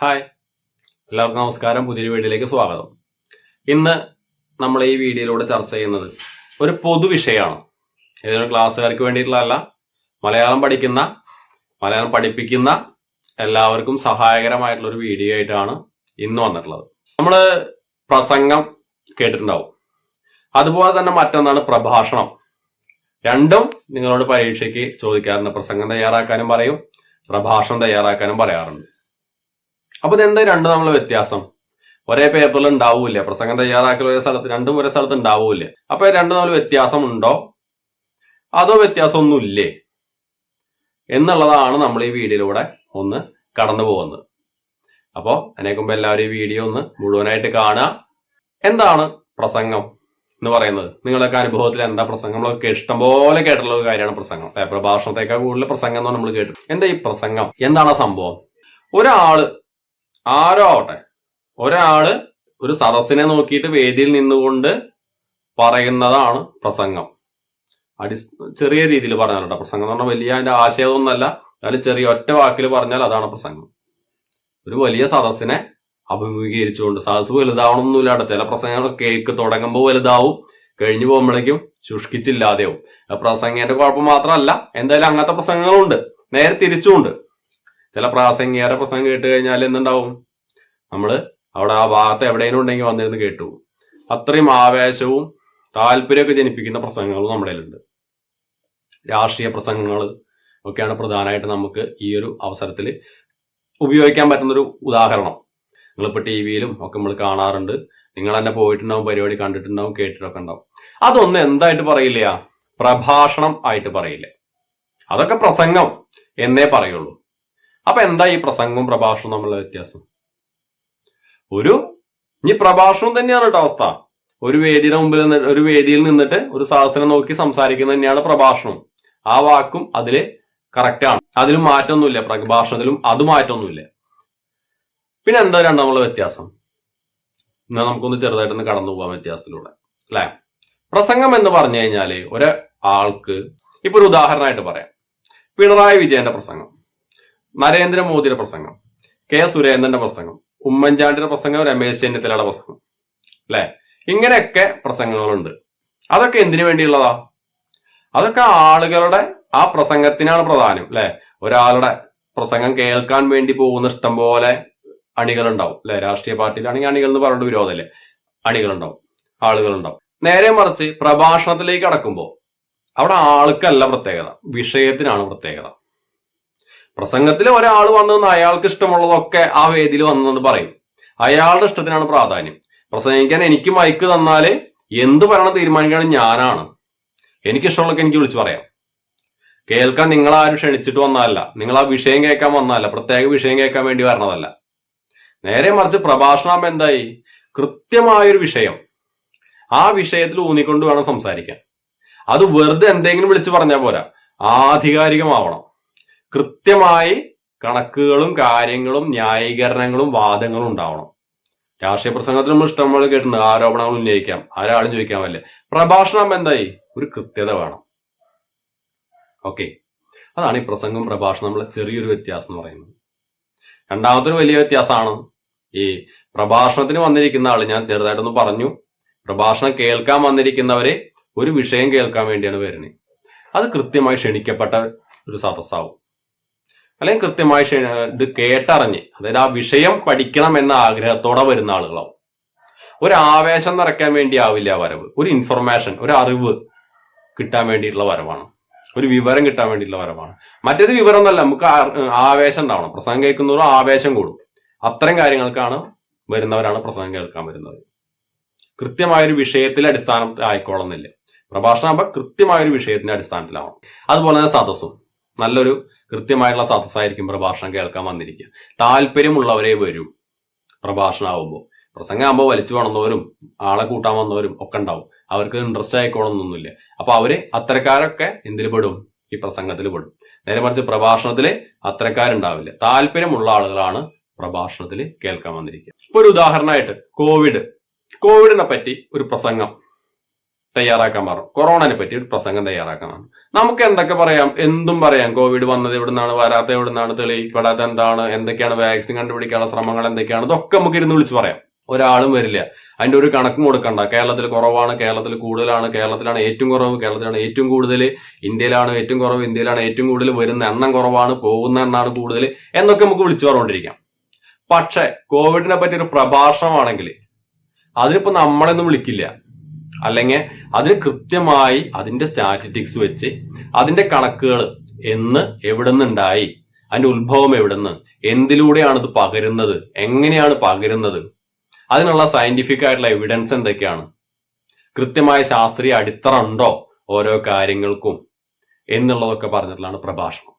Hi. എല്ലാവർക്കും നമസ്കാരം. പുതിയൊരു വീഡിയോയിലേക്ക് സ്വാഗതം. ഇന്ന് നമ്മൾ ഈ വീഡിയോയിലൂടെ ചർച്ച ചെയ്യുന്നത് ഒരു പൊതുവിഷയമാണ് ഏതൊരു ക്ലാസ്സുകാർക്ക് വേണ്ടിയിട്ടുള്ളതല്ല മലയാളം പഠിക്കുന്ന മലയാളം പഠിപ്പിക്കുന്ന എല്ലാവർക്കും സഹായകരമായിട്ടുള്ള ഒരു വീഡിയോ ആയിട്ടാണ് ഇന്ന് വന്നിട്ടുള്ളത്. നമ്മൾ പ്രസംഗം കേട്ടിട്ടുണ്ടാവും. അതുപോലെ തന്നെ മറ്റൊന്നാണ് പ്രഭാഷണം. രണ്ടും നിങ്ങളോട് പരീക്ഷയ്ക്ക് ചോദിക്കാറുണ്ട്. പ്രസംഗം തയ്യാറാക്കാനും പറയും പ്രഭാഷണം തയ്യാറാക്കാനും പറയാറുണ്ട്. അപ്പൊ ഇതെന്താ രണ്ടും നമ്മളെ വ്യത്യാസം? ഒരേ പേപ്പറിൽ ഉണ്ടാവൂല പ്രസംഗം തയ്യാറാക്കൽ ഒരേ സ്ഥലത്ത് രണ്ടും ഒരേ സ്ഥലത്ത് ഉണ്ടാവൂല അപ്പൊ രണ്ടും തമ്മിൽ വ്യത്യാസം ഉണ്ടോ? അതോ വ്യത്യാസമൊന്നും ഇല്ലേ? എന്നുള്ളതാണ് നമ്മൾ ഈ വീഡിയോയിലൂടെ ഒന്ന് കടന്നു പോകുന്നത്. അപ്പോൾ അതിനേക്ക് മുമ്പ് എല്ലാവരും ഈ വീഡിയോ ഒന്ന് മുഴുവനായിട്ട് കാണുക. എന്താണ് പ്രസംഗം എന്ന് പറയുന്നത്? നിങ്ങളൊക്കെ അനുഭവത്തിൽ എന്താ പ്രസംഗം? നമ്മളൊക്കെ ഇഷ്ടംപോലെ കേട്ടിട്ടുള്ള ഒരു കാര്യമാണ് പ്രസംഗം. പ്രഭാഷണത്തേക്കാൾ കൂടുതൽ പ്രസംഗം എന്ന് നമ്മൾ കേട്ടു എന്താ ഈ പ്രസംഗം? എന്താണ് സംഭവം? ഒരാൾ ആരോ ആവട്ടെ ഒരാൾ ഒരു സദസ്സിനെ നോക്കിയിട്ട് വേദിയിൽ നിന്നുകൊണ്ട് പറയുന്നതാണ് പ്രസംഗം. അടി ചെറിയ രീതിയിൽ പറഞ്ഞാലോ പ്രസംഗം എന്ന് പറഞ്ഞാൽ വലിയ അതിന്റെ ആശയമൊന്നുമല്ല. എന്നാലും ചെറിയ ഒറ്റ വാക്കിൽ പറഞ്ഞാൽ അതാണ് പ്രസംഗം. ഒരു വലിയ സദസ്സിനെ അഭിമുഖീകരിച്ചുകൊണ്ട് സദസ് വലുതാവണമെന്നില്ലാണ്ട് ചില പ്രസംഗങ്ങൾ കേക്ക് തുടങ്ങുമ്പോൾ വലുതാവും. കഴിഞ്ഞു പോകുമ്പോഴേക്കും ശുഷ്കിച്ചില്ലാതെയാവും. പ്രസംഗേന്റെ കുഴപ്പം മാത്രമല്ല എന്തായാലും അങ്ങനത്തെ പ്രസംഗങ്ങളുണ്ട്. നേരെ തിരിച്ചുമുണ്ട്. ചില പ്രാസംഗികരുടെ പ്രസംഗം കേട്ട് കഴിഞ്ഞാൽ എന്തുണ്ടാവും? നമ്മൾ അവിടെ ആ ഭാഗത്ത് എവിടെയെങ്കിലും ഉണ്ടെങ്കിൽ വന്നിരുന്ന് കേട്ടു. അത്രയും ആവേശവും താല്പര്യമൊക്കെ ജനിപ്പിക്കുന്ന പ്രസംഗങ്ങളും നമ്മുടെ ഉണ്ട് രാഷ്ട്രീയ പ്രസംഗങ്ങൾ ഒക്കെയാണ് പ്രധാനമായിട്ട് നമുക്ക് ഈ ഒരു അവസരത്തിൽ ഉപയോഗിക്കാൻ പറ്റുന്നൊരു ഉദാഹരണം. നിങ്ങളിപ്പോൾ ടി വിയിലും ഒക്കെ നമ്മൾ കാണാറുണ്ട്. നിങ്ങൾ തന്നെ പോയിട്ടുണ്ടാവും പരിപാടി കണ്ടിട്ടുണ്ടാവും കേട്ടിട്ടൊക്കെ ഉണ്ടാവും. അതൊന്നും എന്തായിട്ട് പറയില്ല. പ്രഭാഷണം ആയിട്ട് പറയില്ല. അതൊക്കെ പ്രസംഗം എന്നേ പറയുള്ളൂ. അപ്പൊ എന്താ ഈ പ്രസംഗവും പ്രഭാഷണവും തമ്മിലുള്ള വ്യത്യാസം? ഒരു ഇനി പ്രഭാഷണം തന്നെയാണ് കേട്ടോ അവസ്ഥ. ഒരു വേദിയുടെ മുമ്പിൽ നിന്ന് ഒരു വേദിയിൽ നിന്നിട്ട് ഒരു സാഹസനെ നോക്കി സംസാരിക്കുന്നത് തന്നെയാണ് പ്രഭാഷണം. ആ വാക്കും അതിൽ കറക്റ്റ് ആണ്. അതിലും മാറ്റമൊന്നുമില്ല. പ്രഭാഷണത്തിലും അത് മാറ്റമൊന്നുമില്ല. പിന്നെ എന്താ രണ്ടാമുള്ള വ്യത്യാസം? എന്നാ നമുക്കൊന്ന് ചെറുതായിട്ടൊന്ന് കടന്നു പോകാം വ്യത്യാസത്തിലൂടെ. അല്ലെ? പ്രസംഗം എന്ന് പറഞ്ഞു കഴിഞ്ഞാൽ ഒരാൾക്ക് ഇപ്പൊ ഒരു ഉദാഹരണമായിട്ട് പറയാം. പിണറായി വിജയന്റെ പ്രസംഗം. നരേന്ദ്രമോദിയുടെ പ്രസംഗം കെ സുരേന്ദ്രന്റെ പ്രസംഗം ഉമ്മൻചാണ്ടിയുടെ പ്രസംഗം രമേശ് ചെന്നിത്തലയുടെ പ്രസംഗം അല്ലെ? ഇങ്ങനെയൊക്കെ പ്രസംഗങ്ങളുണ്ട്. അതൊക്കെ എന്തിനു വേണ്ടിയുള്ളതാ? അതൊക്കെ ആളുകളുടെ ആ പ്രസംഗത്തിനാണ് പ്രധാനം അല്ലെ? ഒരാളുടെ പ്രസംഗം കേൾക്കാൻ വേണ്ടി പോകുന്ന ഇഷ്ടം പോലെ അണികളുണ്ടാവും അല്ലെ? രാഷ്ട്രീയ പാർട്ടിയിലാണെങ്കിൽ അണികൾ എന്ന് പറഞ്ഞിട്ട് വിരോധമല്ലേ? അണികളുണ്ടാവും ആളുകളുണ്ടാവും. നേരെ മറിച്ച് പ്രഭാഷണത്തിലേക്ക് കടക്കുമ്പോൾ അവിടെ ആൾക്കല്ല പ്രത്യേകത വിഷയത്തിനാണ് പ്രത്യേകത. പ്രസംഗത്തിൽ ഒരാൾ വന്നെന്ന് അയാൾക്ക് ഇഷ്ടമുള്ളതൊക്കെ ആ വേദിയിൽ വന്നതെന്ന് പറയും. അയാളുടെ ഇഷ്ടത്തിനാണ് പ്രാധാന്യം. പ്രസംഗിക്കാൻ എനിക്ക് മൈക്ക് തന്നാൽ എന്ത് പറയണം തീരുമാനിക്കണം ഞാനാണ്. എനിക്ക് ഇഷ്ടമുള്ളതൊക്കെ എനിക്ക് വിളിച്ചു പറയാം. കേൾക്കാൻ നിങ്ങൾ ആരും ക്ഷണിച്ചിട്ട് വന്നതല്ല. നിങ്ങൾ ആ വിഷയം കേൾക്കാൻ വന്നതല്ല. പ്രത്യേക വിഷയം കേൾക്കാൻ വേണ്ടി വരണതല്ല. നേരെ മറിച്ച് പ്രഭാഷണം എന്തായി? കൃത്യമായൊരു വിഷയം. ആ വിഷയത്തിൽ ഊന്നിക്കൊണ്ട് വേണം സംസാരിക്കാൻ. അത് വെറുതെ എന്തെങ്കിലും വിളിച്ചു പറഞ്ഞാൽ പോരാ. ആധികാരികമാവണം. കൃത്യമായി കണക്കുകളും കാര്യങ്ങളും ന്യായീകരണങ്ങളും വാദങ്ങളും ഉണ്ടാവണം. രാഷ്ട്രീയ പ്രസംഗത്തിന് നമ്മൾ ഇഷ്ടംപോലെ കേട്ടിട്ടുണ്ട് ആരോപണങ്ങൾ ഉന്നയിക്കാം ആരാളും ചോദിക്കാൻ പറ്റില്ല പ്രഭാഷണം എന്തായി? ഒരു കൃത്യത വേണം. ഓക്കെ. അതാണ് ഈ പ്രസംഗം പ്രഭാഷണം നമ്മളെ ചെറിയൊരു വ്യത്യാസം എന്ന് പറയുന്നത്. രണ്ടാമത്തെ ഒരു വലിയ വ്യത്യാസമാണ് ഈ പ്രഭാഷണത്തിന് വന്നിരിക്കുന്ന ആൾ ഞാൻ ചെറുതായിട്ടൊന്ന് പറഞ്ഞു. പ്രഭാഷണം കേൾക്കാൻ വന്നിരിക്കുന്നവരെ ഒരു വിഷയം കേൾക്കാൻ വേണ്ടിയാണ് വരുന്നത്. അത് കൃത്യമായി ക്ഷണിക്കപ്പെട്ട ഒരു സദസ്സാവും. അല്ലെങ്കിൽ കൃത്യമായി ഇത് കേട്ടറിഞ്ഞ്. അതായത് ആ വിഷയം പഠിക്കണം എന്ന ആഗ്രഹത്തോടെ വരുന്ന ആളുകളാവും. ഒരു ആവേശം നിറയ്ക്കാൻ വേണ്ടി ആവില്ല വരവ്. ഒരു ഇൻഫർമേഷൻ ഒരു അറിവ് കിട്ടാൻ വേണ്ടിയിട്ടുള്ള വരവാണ്. ഒരു വിവരം കിട്ടാൻ വേണ്ടിയിട്ടുള്ള വരവാണ്. മറ്റൊരു വിവരം ഒന്നല്ല നമുക്ക് ആവേശം ഉണ്ടാവണം. പ്രസംഗം കേൾക്കുന്നതോറും ആവേശം കൂടും. അത്തരം കാര്യങ്ങൾക്കാണ് വരുന്നവരാണ് പ്രസംഗം കേൾക്കാൻ വരുന്നത്. കൃത്യമായൊരു വിഷയത്തിൽ അടിസ്ഥാനത്തിൽ ആയിക്കോളുന്നില്ല. പ്രഭാഷണം ആകുമ്പോൾ കൃത്യമായൊരു വിഷയത്തിന്റെ അടിസ്ഥാനത്തിലാവണം. അതുപോലെ തന്നെ സദസ്സും. നല്ലൊരു കൃത്യമായിട്ടുള്ള സദസ്സായിരിക്കും പ്രഭാഷണം കേൾക്കാൻ വന്നിരിക്കുക. താല്പര്യമുള്ളവരെ വരും. പ്രസംഗം ആകുമ്പോൾ വലിച്ചു വേണമെന്നവരും ആളെ കൂട്ടാൻ വന്നവരും ഒക്കെ ഉണ്ടാവും. അവർക്ക് ഇൻട്രസ്റ്റ് ആയിക്കോണമെന്നൊന്നുമില്ല അപ്പൊ അവർ അത്തരക്കാരൊക്കെ എന്തിൽ പെടും? ഈ പ്രസംഗത്തിൽ പെടും. നേരെ മറിച്ച് പ്രഭാഷണത്തിൽ അത്തരക്കാരുണ്ടാവില്ല. താല്പര്യമുള്ള ആളുകളാണ് പ്രഭാഷണത്തിൽ കേൾക്കാൻ വന്നിരിക്കുക. ഇപ്പൊ ഒരു ഉദാഹരണമായിട്ട് കോവിഡ്. കോവിഡിനെ പറ്റി ഒരു പ്രസംഗം. തയ്യാറാക്കാൻ പറഞ്ഞു കൊറോണനെ പറ്റി ഒരു പ്രസംഗം തയ്യാറാക്കണം. നമുക്ക് എന്തൊക്കെ പറയാം? എന്തും പറയാം. കോവിഡ് വന്നത് എവിടെ നിന്നാണ് വരാത്ത എവിടെ നിന്നാണ് തെളിയിക്കപ്പെടാത്ത എന്താണ്? എന്തൊക്കെയാണ് വാക്സിൻ കണ്ടുപിടിക്കാനുള്ള ശ്രമങ്ങൾ എന്തൊക്കെയാണ്? ഇതൊക്കെ നമുക്ക് ഇരുന്ന് വിളിച്ചു പറയാം. ഒരാളും വരില്ല. അതിന്റെ ഒരു കണക്കും കൊടുക്കണ്ട. കേരളത്തിൽ കുറവാണ് കേരളത്തിൽ കൂടുതലാണ് കേരളത്തിലാണ് ഏറ്റവും കുറവ് കേരളത്തിലാണ് ഏറ്റവും കൂടുതൽ ഇന്ത്യയിലാണ് ഏറ്റവും കുറവ് ഇന്ത്യയിലാണ് ഏറ്റവും കൂടുതൽ വരുന്ന എണ്ണം കുറവാണ് പോകുന്ന എണ്ണാണ് കൂടുതൽ എന്നൊക്കെ നമുക്ക് വിളിച്ചു പറഞ്ഞുകൊണ്ടിരിക്കാം പക്ഷെ കോവിഡിനെ പറ്റി ഒരു പ്രഭാഷണമാണെങ്കിൽ അതിനിപ്പോ നമ്മളൊന്നും വിളിക്കില്ല. അല്ലെങ്കിൽ അതിന് കൃത്യമായി അതിന്റെ സ്റ്റാറ്റിസ്റ്റിക്സ് വെച്ച് അതിന്റെ കണക്കുകൾ എന്ന് എവിടെ നിന്നുണ്ടായി അതിന്റെ ഉത്ഭവം എവിടുന്ന് എന്തിലൂടെയാണ് ഇത് പകരുന്നത് എങ്ങനെയാണ് പകരുന്നത് അതിനുള്ള സയന്റിഫിക് ആയിട്ടുള്ള എവിഡൻസ് എന്തൊക്കെയാണ് കൃത്യമായ ശാസ്ത്രീയ അടിത്തറ ഉണ്ടോ ഓരോ കാര്യങ്ങൾക്കും എന്നുള്ളതൊക്കെ പറഞ്ഞിട്ടുള്ളതാണ് പ്രഭാഷണം.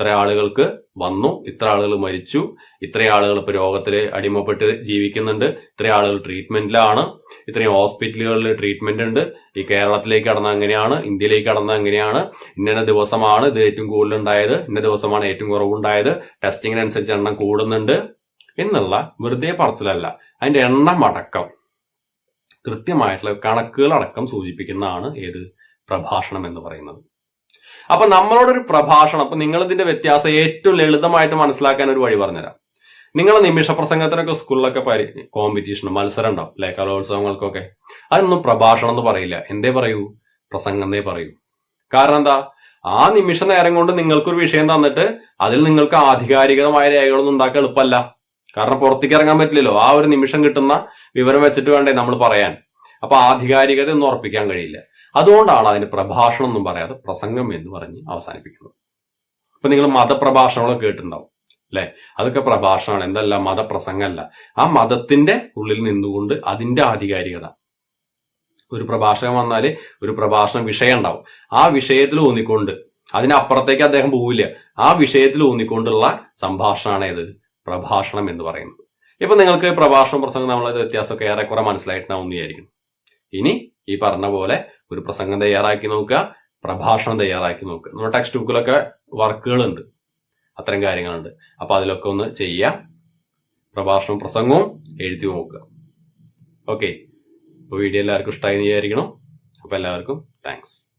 ഇത്ര ആളുകൾക്ക് വന്നു ഇത്ര ആളുകൾ മരിച്ചു ഇത്ര ആളുകൾ ഇപ്പൊ രോഗത്തിൽ അടിമപ്പെട്ട് ജീവിക്കുന്നുണ്ട് ഇത്ര ആളുകൾ ട്രീറ്റ്മെന്റിലാണ് ഇത്രയും ഹോസ്പിറ്റലുകളിൽ ട്രീറ്റ്മെന്റ് ഉണ്ട്. ഈ കേരളത്തിലേക്ക് കടന്ന എങ്ങനെയാണ് ഇന്ത്യയിലേക്ക് കടന്ന എങ്ങനെയാണ് ഇന്ന ദിവസമാണ് ഇത് ഏറ്റവും കൂടുതൽ ഉണ്ടായത് ഇന്ന ദിവസമാണ് ഏറ്റവും കുറവുണ്ടായത്. ടെസ്റ്റിങ്ങിനനുസരിച്ച് എണ്ണം കൂടുന്നുണ്ട് എന്നുള്ള വെറുതെ പറച്ചിലല്ല അതിന്റെ എണ്ണം അടക്കം. കൃത്യമായിട്ടുള്ള കണക്കുകൾ അടക്കം സൂചിപ്പിക്കുന്നതാണ് ഏത് പ്രഭാഷണം എന്ന് പറയുന്നത്. അപ്പൊ നമ്മളോടൊരു പ്രഭാഷണം അപ്പൊ നിങ്ങൾ ഇതിന്റെ വ്യത്യാസം ഏറ്റവും ലളിതമായിട്ട് മനസ്സിലാക്കാൻ ഒരു വഴി പറഞ്ഞുതരാം. നിങ്ങൾ നിമിഷ പ്രസംഗത്തിനൊക്കെ സ്കൂളിലൊക്കെ പരി കോമ്പറ്റീഷൻ മത്സരം ഉണ്ടാവും അല്ലെ? കലോത്സവങ്ങൾക്കൊക്കെ. അതൊന്നും പ്രഭാഷണം എന്ന് പറയില്ല. എന്തേ പറയൂ? പ്രസംഗം എന്നേ പറയൂ. കാരണം എന്താ? ആ നിമിഷ നേരം കൊണ്ട് നിങ്ങൾക്കൊരു വിഷയം തന്നിട്ട് അതിൽ നിങ്ങൾക്ക് ആധികാരികമായ രേഖകളൊന്നും ഉണ്ടാക്കാൻ എളുപ്പമല്ല. കാരണം പുറത്തേക്ക് ഇറങ്ങാൻ പറ്റില്ലല്ലോ. ആ ഒരു നിമിഷം കിട്ടുന്ന വിവരം വെച്ചിട്ട് വേണ്ടേ നമ്മൾ പറയാൻ. അപ്പൊ ആധികാരികത ഒന്നും ഉറപ്പിക്കാൻ കഴിയില്ല. അതുകൊണ്ടാണ് അതിന് പ്രഭാഷണം എന്നും പറയാതെ പ്രസംഗം എന്ന് പറഞ്ഞ് അവസാനിപ്പിക്കുന്നത്. ഇപ്പൊ നിങ്ങൾ മതപ്രഭാഷണങ്ങളൊക്കെ കേട്ടിട്ടുണ്ടാവും അല്ലെ? അതൊക്കെ പ്രഭാഷണമാണ് എന്തല്ല മതപ്രസംഗമല്ല. ആ മതത്തിന്റെ ഉള്ളിൽ നിന്നുകൊണ്ട് അതിന്റെ ആധികാരികത. ഒരു പ്രഭാഷകൻ വന്നാൽ ഒരു പ്രഭാഷണ വിഷയം ഉണ്ടാവും. ആ വിഷയത്തിൽ ഊന്നിക്കൊണ്ട് അതിനപ്പുറത്തേക്ക് അദ്ദേഹം പോവില്ല. ആ വിഷയത്തിൽ ഊന്നിക്കൊണ്ടുള്ള സംഭാഷണമാണ് ഏത്? പ്രഭാഷണം എന്ന് പറയുന്നത്. ഇപ്പൊ നിങ്ങൾക്ക് പ്രഭാഷണം പ്രസംഗം നമ്മളെ വ്യത്യാസമൊക്കെ ഏറെക്കുറെ മനസ്സിലായിട്ടുണ്ടാവും വിചാരിക്കും ഇനി ഈ പറഞ്ഞ പോലെ ഒരു പ്രസംഗം തയ്യാറാക്കി നോക്കുക പ്രഭാഷണം തയ്യാറാക്കി നോക്കുക. നമ്മുടെ ടെക്സ്റ്റ് ബുക്കിലൊക്കെ വർക്കുകളുണ്ട്. അത്തരം കാര്യങ്ങളുണ്ട്. അപ്പൊ അതിലൊക്കെ ഒന്ന് ചെയ്യുക. പ്രഭാഷണവും പ്രസംഗവും എഴുതി നോക്കുക. ഓക്കെ അപ്പോൾ വീഡിയോ എല്ലാവർക്കും ഇഷ്ടമായി വിചാരിക്കണം അപ്പോൾ എല്ലാവർക്കും താങ്ക്സ്